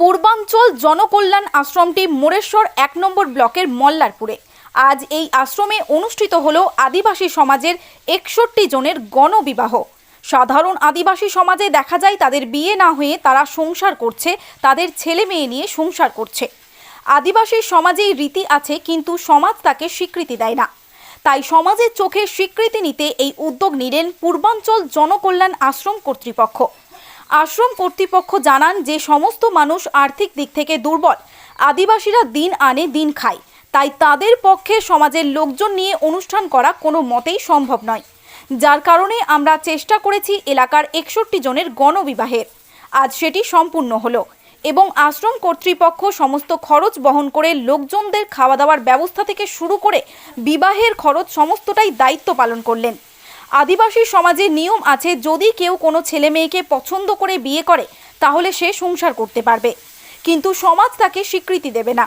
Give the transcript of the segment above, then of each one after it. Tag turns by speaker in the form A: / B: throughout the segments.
A: পূর্বাঞ্চল জনকল্যাণ আশ্রমটি মোরেশ্বর এক নম্বর ব্লকের মল্লারপুরে। আজ এই আশ্রমে অনুষ্ঠিত হল আদিবাসী সমাজের একষট্টি জনের গণবিবাহ। সাধারণ আদিবাসী সমাজে দেখা যায় তাদের বিয়ে না হয়ে তারা সংসার করছে, তাদের ছেলে মেয়ে নিয়ে সংসার করছে। আদিবাসী সমাজেই রীতি আছে, কিন্তু সমাজ তাকে স্বীকৃতি দেয় না। তাই সমাজের চোখে স্বীকৃতি নিতে এই উদ্যোগ নিলেন পূর্বাঞ্চল জনকল্যাণ আশ্রম কর্তৃপক্ষ। আশ্রম কর্তৃপক্ষ জানান যে সমস্ত মানুষ আর্থিক দিক থেকে দুর্বল। আদিবাসীরা দিন আনে, দিন খায়। তাই তাদের পক্ষে সমাজের লোকজন নিয়ে অনুষ্ঠান করা কোনো মতেই সম্ভব নয়। যার কারণে আমরা চেষ্টা করেছি এলাকার একষট্টি জনের গণবিবাহের। আজ সেটি সম্পূর্ণ হলো। এবং আশ্রম কর্তৃপক্ষ সমস্ত খরচ বহন করে লোকজনদের খাওয়া দাওয়ার ব্যবস্থা থেকে শুরু করে বিবাহের খরচ সমস্তটাই দায়িত্ব পালন করলেন। আদিবাসী সমাজে নিয়ম আছে, যদি কেউ কোনো ছেলে মেয়েকে পছন্দ করে বিয়ে করে, তাহলে সে সংসার করতে পারবে। কিন্তু সমাজ তাকে স্বীকৃতি দেবে না।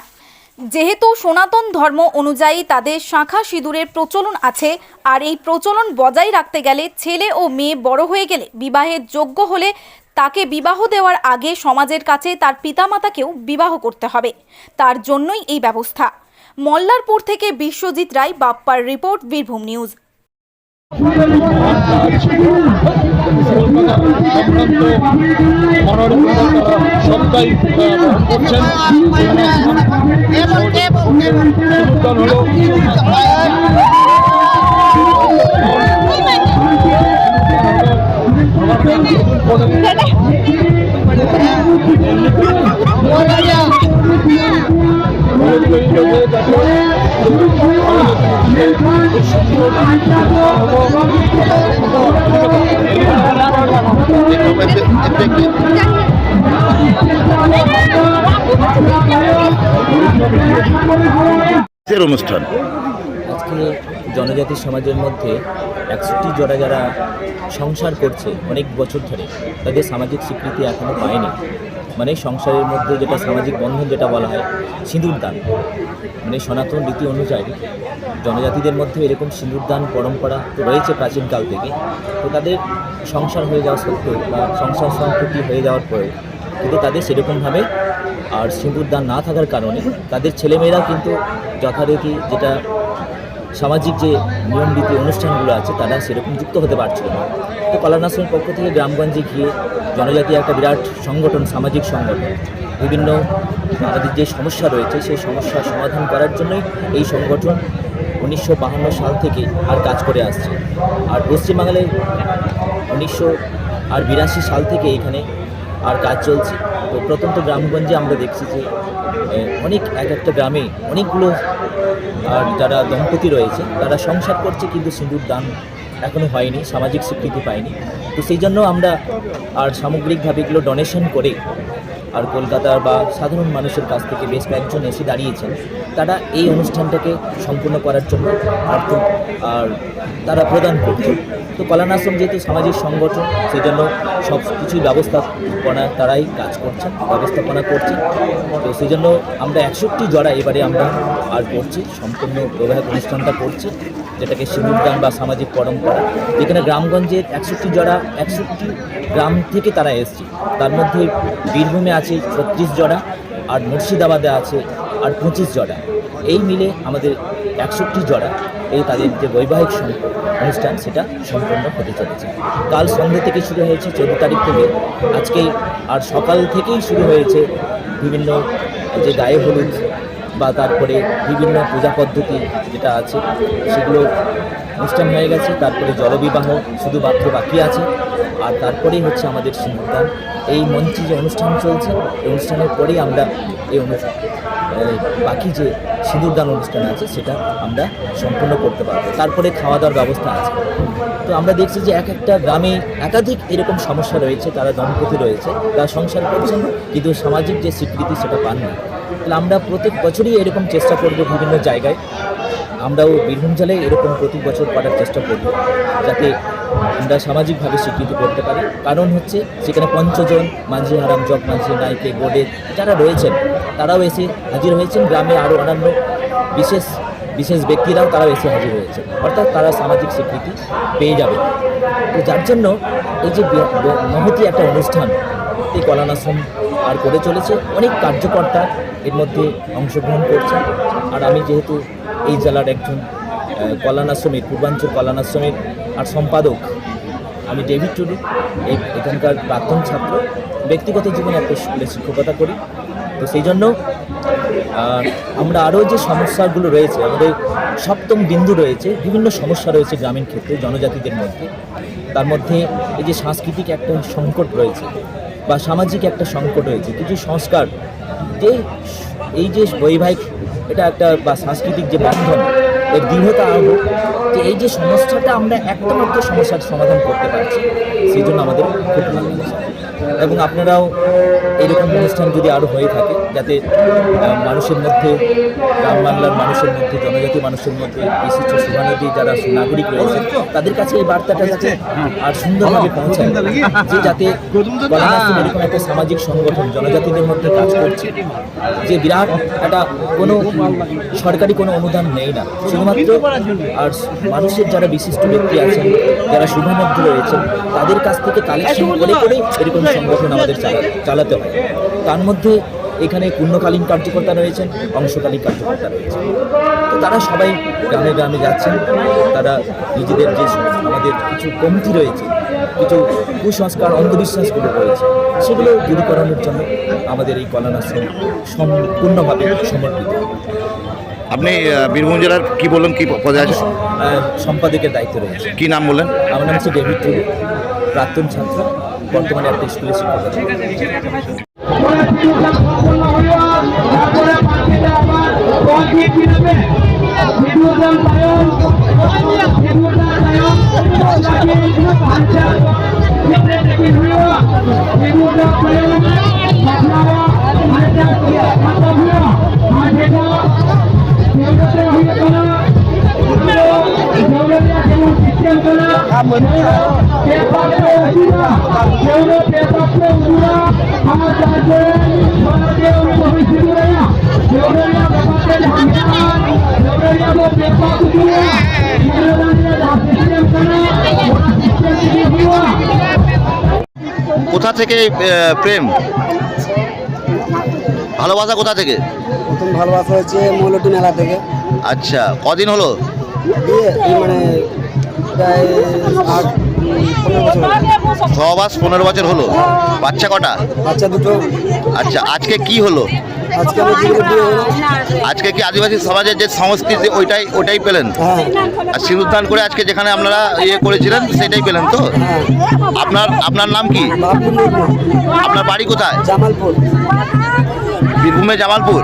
A: যেহেতু সনাতন ধর্ম অনুযায়ী তাদের শাঁখা সিঁদুরের প্রচলন আছে, আর এই প্রচলন বজায় রাখতে গেলে ছেলে ও মেয়ে বড় হয়ে গেলে বিবাহের যোগ্য হলে তাকে বিবাহ দেওয়ার আগে সমাজের কাছে তার পিতামাতাকেও বিবাহ করতে হবে। তার জন্যই এই ব্যবস্থা। মল্লারপুর থেকে বিশ্বজিৎ রায় বাপ্পার রিপোর্ট বীরভূম নিউজ।
B: সবটাই করছেন হলো
C: অনুষ্ঠান।
D: আজকে জনজাতি সমাজের মধ্যে একষট্টি জোড়া যারা সংসার করছে অনেক বছর ধরে, তাদের সামাজিক স্বীকৃতি এখনও পায়নি। মানে সংসারের মধ্যে যেটা সামাজিক বন্ধন যেটা বলা হয়, সিঁদুর দান। মানে সনাতন রীতি অনুযায়ী জনজাতিদের মধ্যে এরকম সিঁদুর দান পরম্পরা তো রয়েছে প্রাচীনকাল থেকে। তো তাদের সংসার হয়ে যাওয়া সত্ত্বেও বা সংসার সম্পত্তি হয়ে যাওয়ার পরেও কিন্তু তাদের সেরকমভাবে আর সিঁদুর দান না থাকার কারণে তাদের ছেলেমেয়েরা কিন্তু যথারীতি যেটা সামাজিক যে নিয়ম রীতি অনুষ্ঠানগুলো আছে, তারা সেরকম যুক্ত হতে পারছিল না। তো কল্যাণাশ্রমের পক্ষ থেকে গ্রামগঞ্জে গিয়ে জনজাতি একটা বিরাট সংগঠন, সামাজিক সংগঠন, বিভিন্ন আমাদের যে সমস্যা রয়েছে, সেই সমস্যার সমাধান করার জন্যই এই সংগঠন উনিশশো সাল থেকে আর কাজ করে আসছে। আর পশ্চিমবাংলায় উনিশশো আর বিরাশি সাল থেকে এখানে আর কাজ চলছে। তো প্রত্যন্ত গ্রামগঞ্জে আমরা দেখছি যে অনেক এক একটা গ্রামে অনেকগুলো, আর যারা দম্পতি রয়েছে, তারা সংসার করছে কিন্তু সিঁদুর দান এখনও হয়নি, সামাজিক স্বীকৃতি পায়নি। তো সেই জন্য আমরা আর সামগ্রিকভাবে এগুলো ডোনেশন করে আর কলকাতার বা সাধারণ মানুষের কাছ থেকে বেশ কয়েকজন এসে দাঁড়িয়েছেন। তারা এই অনুষ্ঠানটাকে সম্পূর্ণ করার জন্য অর্থ আর তারা প্রদান করছে। তো কল্যাণাশ্রম যেহেতু সামাজিক সংগঠন সেই জন্য সব কিছুই ব্যবস্থাপনা তারাই কাজ করছেন ব্যবস্থাপনা করছেন তো সেই জন্য আমরা একষট্টি জড়া এবারে আমরা আর করছি, সম্পূর্ণ বৈবাহিক অনুষ্ঠানটা করছি। যেটাকে সিঁদুরদান বা সামাজিক পরম্পরা, যেখানে গ্রামগঞ্জের একষট্টি জড়া, একষট্টি গ্রাম থেকে তারা এসছে। তার মধ্যে বীরভূমে আছে ছত্রিশ জড়া, আর মুর্শিদাবাদে আছে আর পঁচিশ জড়া। এই মিলে আমাদের একষট্টি জড়া, এই তাদের যে বৈবাহিক অনুষ্ঠান, সেটা সম্পন্ন হতে চলেছে। কাল সন্ধ্যে থেকে শুরু হয়েছে চোদ্দ তারিখ থেকে। আজকে আর সকাল থেকেই শুরু হয়েছে বিভিন্ন যে গায়ে হলুদ বা তারপরে বিভিন্ন পূজা পদ্ধতি যেটা আছে, সেগুলো অনুষ্ঠান হয়ে গেছে। তারপরে জলবিবাহ শুধুমাত্র বাকি আছে। আর তারপরেই হচ্ছে আমাদের সিংহদান। এই মঞ্চে যে অনুষ্ঠান চলছে, এই অনুষ্ঠানের পরেই আমরা এই অনুষ্ঠান বাকি যে সিঁদুরদান অনুষ্ঠান আছে, সেটা আমরা সম্পূর্ণ করতে পারব। তারপরে খাওয়া দাওয়ার ব্যবস্থা আছে। তো আমরা দেখছি যে এক একটা গ্রামে একাধিক এরকম সমস্যা রয়েছে, তারা দম্পতি রয়েছে, তারা সংসার করছেন, কিন্তু সামাজিক যে স্বীকৃতি, সেটা পান না তাহলে আমরা প্রত্যেক বছরই এরকম চেষ্টা করব বিভিন্ন জায়গায়। আমরাও বীরভূম জেলায় এরকম প্রতি বছর করার চেষ্টা করব, যাতে আমরা সামাজিকভাবে স্বীকৃতি করতে পারি। কারণ হচ্ছে সেখানে পঞ্চজন মাঝি হারাম জগ মাঝি, নাইকে, গোডে যারা রয়েছেন, তারাও এসে হাজির হয়েছেন। গ্রামে আরও অন্যান্য বিশেষ বিশেষ ব্যক্তিরাও তারা এসে হাজির হয়েছে অর্থাৎ তারা সামাজিক স্বীকৃতি পেয়ে যাবে তো যার জন্য এই যে মহতি একটা অনুষ্ঠান, এই কলানাশ্রম আর করে চলেছে। অনেক কার্যকর্তা এর মধ্যে অংশগ্রহণ করছে আর আমি যেহেতু এই জেলার একজন কল্যাণাশ্রমের পূর্বাঞ্চল কল্যাণাশ্রমের আর সম্পাদক, আমি ডেভিড টুডু এই এখানকার প্রাক্তন ছাত্র। ব্যক্তিগত জীবনে একটা স্কুলে শিক্ষকতা করি। তো সেই জন্য আমরা আরও যে সমস্যাগুলো রয়েছে, আমাদের সপ্তম বিন্দু রয়েছে, বিভিন্ন সমস্যা রয়েছে গ্রামীণ ক্ষেত্রে, জনজাতিদের মধ্যে। তার মধ্যে এই যে সাংস্কৃতিক একটা সংকট রয়েছে বা সামাজিক একটা সংকট হয়েছে, কিছু সংস্কার। যে এই যে বৈবাহিক এটা একটা বা সাংস্কৃতিক যে বন্ধন, এর দৃঢ়তা আরম্ভ যে এই যে সমস্যাটা আমরা একটা মাত্র সমস্যার সমাধান করতে পারছি, সেই জন্য আমাদের খুব ভালো এবং আপনারাও এরকম অনুষ্ঠান যদি আরও হয়ে থাকে, যাতে মানুষের মধ্যে, গ্রাম বাংলার মানুষের মধ্যে জনজাতি মানুষের মধ্যে, বিশিষ্ট শুভানুদ্দি যারা নাগরিক রয়েছে, তাদের কাছে এই বার্তাটা যাতে আর সুন্দরভাবে পৌঁছায়, যে যাতে এরকম একটা সামাজিক সংগঠন, জনজাতিদের মধ্যে কাজ করছে, যে বিরাট একটা কোনো সরকারি কোনো অনুদান নেই না। শুধুমাত্র আর মানুষের যারা বিশিষ্ট ব্যক্তি আছেন, যারা শুভানুদ্ধ রয়েছেন, তাদের কাছ থেকে কালেকশন করে করে এরকম সংগঠন আমাদের চালা- চালাতে হয়। তার মধ্যে এখানে পূর্ণকালীন কার্যকর্তা রয়েছেন অংশকালীন কার্যকর্তা রয়েছেন। তো তারা সবাই গ্রামে গ্রামে যাচ্ছেন। তারা নিজেদের যে আমাদের কিছু কমতি রয়েছে কিছু কুসংস্কার অন্ধবিশ্বাসগুলো রয়েছে সেগুলো দূরীকরণের জন্য আমাদের এই কলানাশ্রম সম্পূর্ণভাবে সমর্পিত।
C: আপনি বীরভূম জেলার কি বললেন কি পদে আছে
D: সম্পাদকের দায়িত্ব রয়েছে।
C: কি নাম বললেন?
D: আমার নাম হচ্ছে ডেভিড প্রাক্তন ছাত্র। বর্তমানে একটা স্কুলে শিক্ষক
C: কোথা থেকে প্রেম? ভালোবাসা কোথা থেকে?
E: প্রথম ভালোবাসা হচ্ছে মৌলটি মেলা থেকে।
C: আচ্ছা কদিন হলো?
E: মানে প্রায় আট পনেরো বছর হলো।
C: ছ মাস পনেরো বছর হলো বাচ্চা কটা?
E: বাচ্চা দুটো।
C: আচ্ছা আজকে কি হলো?
E: আজকে
C: কি আদিবাসী সমাজের যে সংস্কৃতি ওইটাই ওইটাই পেলেন?
E: হ্যাঁ।
C: আর সিঁদুরদান করে আজকে যেখানে আপনারা ইয়ে করেছিলেন সেটাই পেলেন তো?
E: হ্যাঁ।
C: আপনার আপনার নাম কি? আপনার বাড়ি কোথায়?
E: জামালপুর।
C: বীরভূমে জামালপুর?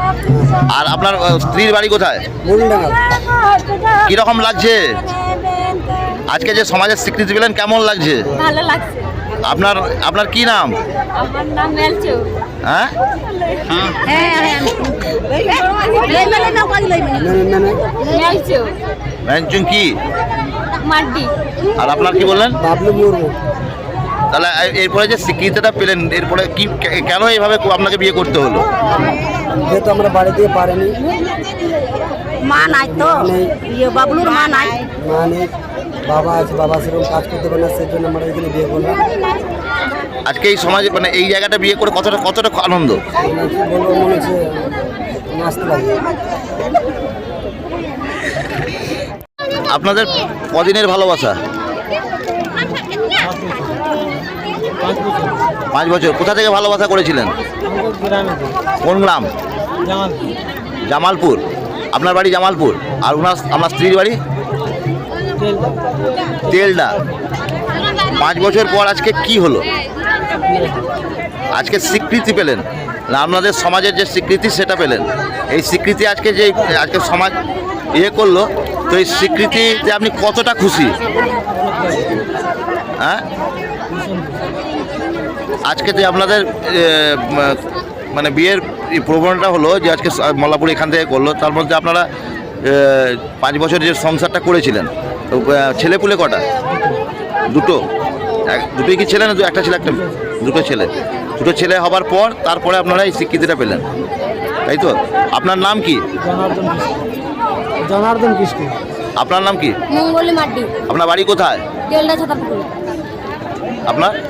C: আর আপনার স্ত্রীর বাড়ি কোথায়? কীরকম লাগছে? আজকে যে সমাজের স্বীকৃতি পেলেন কেমন লাগছে?
F: ভালো লাগছে।
C: আপনার আপনার কি নাম?
F: আমার নাম মেলচু।
C: হ্যাঁ?
F: মেলচু
C: কি?
F: মাড্ডি।
C: আর আপনার কি বললেন?
E: বাবলু মুর্মু।
C: তাহলে এরপরে যে স্বীকৃতিটা পেলেন এরপরে কি কেন এইভাবে আপনাকে বিয়ে করতে হলো?
E: যেহেতু আমরা বাড়ি দিয়ে পারিনি।
F: মা নাই তো। ইয়ে বাবলুর মা নাই।
E: মা নেই। বাবা আছে বাবা সেরকম কাজ করতে পারে না সেই জন্য আমরা এখানে বিয়ে করলাম।
C: আজকে এই সমাজে মানে এই জায়গাটা বিয়ে করে কতটা কতটা আনন্দ?
E: বলব মনে হচ্ছে নাচতে লাগে
C: আপনাদের কদিনের ভালোবাসা? পাঁচ বছর। কোথা থেকে ভালোবাসা করেছিলেন? কোন গ্রাম? জামালপুর। আপনার বাড়ি জামালপুর? আর ওনার আপনার স্ত্রীর বাড়ি? তেলডা পাঁচ বছর পর আজকে কি হলো? আজকে স্বীকৃতি পেলেন। না আপনাদের সমাজের যে স্বীকৃতি সেটা পেলেন। এই স্বীকৃতি আজকে যে আজকে সমাজ ইয়ে করল তো এই স্বীকৃতিতে আপনি কতটা খুশি? হ্যাঁ? আজকে যে আপনাদের মানে বিয়ের এই প্রবণতা হলো যে আজকে মল্লাপুর এখান থেকে করল তার মধ্যে আপনারা পাঁচ বছর যে সংসারটা করেছিলেন তো, আ, ছেলেপুলে কটা? দুটো। এক- দুটোই কি ছেলে না দু- একটা ছেলে একটা দুটো ছেলে। দুটো ছেলে হবার পর তারপরে আপনারা এই স্বীকৃতিটা পেলেন। তাই তো? আপনার নাম কি?
G: জনার্দন কৃষ্ণ
C: আপনার নাম কি?
F: মঙ্গলি মাড্ডি।
C: আপনার বাড়ি কোথায়? আপনার?